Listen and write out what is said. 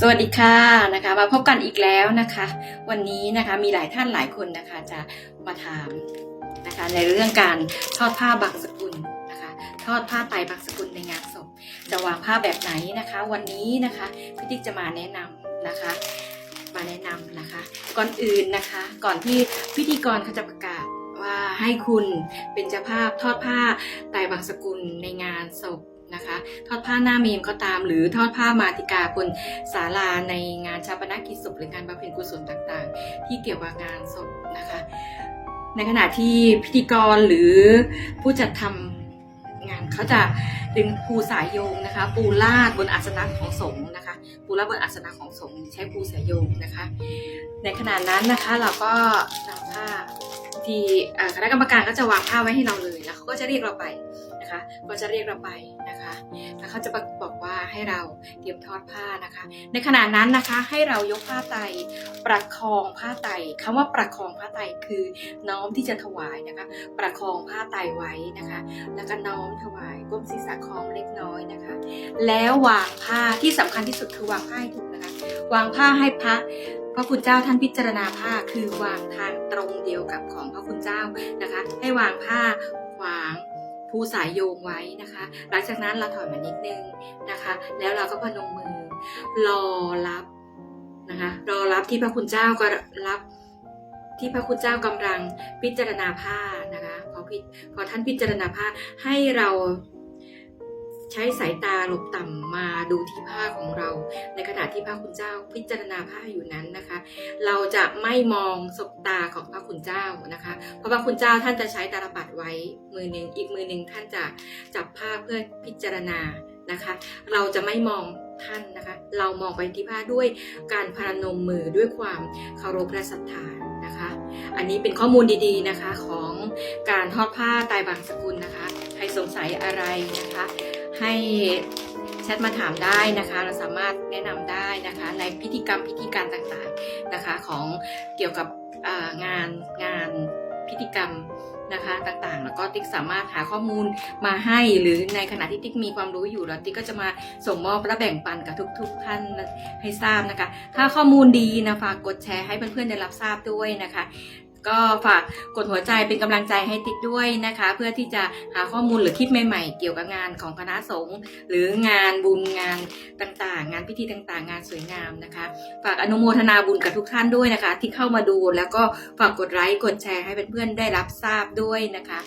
สวัสดีค่ะนะคะมาพบกันอีกแล้วนะคะ วันนี้นะคะมีหลายท่านหลายคนนะคะจะมาถามนะคะในเรื่องการทอดผ้าบางสกุลนะคะ ทอดผ้าไตรบางสกุลในงานศพจะวางผ้าแบบไหนนะคะ วันนี้นะคะพี่ติ๊กจะมาแนะนำนะคะ มาแนะนำนะคะ ก่อนอื่นนะคะ ก่อนที่พิธีกรเขาจะประกาศว่าให้คุณเป็นเจ้าภาพทอดผ้าไตรบางสกุลในงานศพ นะคะ ทอดผ้าหน้าเมมก็ตาม หรือทอดผ้ามาติกาบนศาลาในงานชาปนกิจศพหรืองานบำเพ็ญกุศลต่างๆ ที่เกี่ยวกับงานศพนะคะ ในขณะที่พิธีกรหรือผู้จัดทำงานเขาจะดึงปูสายโยงนะคะ ปูลาดบนอาสนะของสงฆ์นะคะ ปูลาดบนอาสนะของสงฆ์ใช้ปูสายโยงนะคะ ในขณะนั้นนะคะเราก็นำผ้า ทีคณะกรรมการก็จะวางผ้าไว้ให้เราเลยแล้วเขาก็จะเรียกเราไปนะคะก็จะเรียกเราไปนะคะแล้วเขาจะบอกว่าให้เราเตรียมทอดผ้านะคะ ในขณะนั้นนะคะให้เรายกผ้าไตประคองผ้าไตรคำว่าประคองผ้าไตคือน้อมที่จะถวายนะคะ ประคองผ้าไตไว้นะคะ แล้วก็น้อมถวายก้มศีรษะคองเล็กน้อยนะคะ แล้ววางผ้าที่สำคัญที่สุดคือวางผ้าให้ถูกนะคะ วางผ้าให้พระ ระคุณเจ้าท่านพิจารณาผ้าคือวางทางตรงเดียวกับของพระคุณเจ้านะคะ ให้วางผ้าขวางภูสายโยงไว้นะคะ หลังจากนั้นเราถอยมานิดนึงนะคะ แล้วเราก็พนมมือ รอรับนะคะรอรับที่พระคุณเจ้าก็รับที่พระคุณเจ้ากำลังพิจารณาผ้านะคะพอพิพอท่านพิจารณาผ้าให้เรา ใช้สายตาหลบต่ำมาดูที่ผ้าของเรา ในขณะที่พระคุณเจ้าพิจารณาผ้าอยู่นั้นนะคะ เราจะไม่มองสบตาของพระคุณเจ้านะคะ เพราะพระคุณเจ้าท่านจะใช้ตาลปัดไว้มือหนึ่งอีกมือหนึ่งท่านจะจับผ้าเพื่อพิจารณานะคะ เราจะไม่มองท่านนะคะ เรามองไปที่ผ้าด้วยการพานมมือด้วยความเคารพและศรัทธานะคะ อันนี้เป็นข้อมูลดีๆนะคะของการทอดผ้าไตรบางสกุลนะคะ ใครสงสัยอะไรนะคะ ให้แชทมาถามได้นะคะ เราสามารถแนะนำได้นะคะ ในพิธีกรรมพิธีการต่างๆนะคะของเกี่ยวกับงานงานพิธีกรรมนะคะต่างๆ แล้วก็ติ๊กสามารถหาข้อมูลมาให้หรือในขณะที่ติ๊กมีความรู้อยู่แล้วติ๊กก็จะมาส่งมอบและแบ่งปันกับทุก ๆ ท่านให้ทราบนะคะ ถ้าข้อมูลดีนะฝากกดแชร์ให้เพื่อนๆได้รับทราบด้วยนะคะ ก็ฝากกดหัวใจเป็นกำลังใจให้ติ๊กด้วยนะคะ เพื่อที่จะหาข้อมูลหรือคลิปใหม่ๆ เกี่ยวกับงานของคณะสงฆ์หรืองานบุญงานต่างๆ งานพิธีต่างๆ งานสวยงามนะคะ ฝากอนุโมทนาบุญกับทุกท่านด้วยนะคะ ที่เข้ามาดูแล้วก็ฝากกดไลค์กดแชร์ให้เพื่อนๆได้รับทราบด้วยนะคะ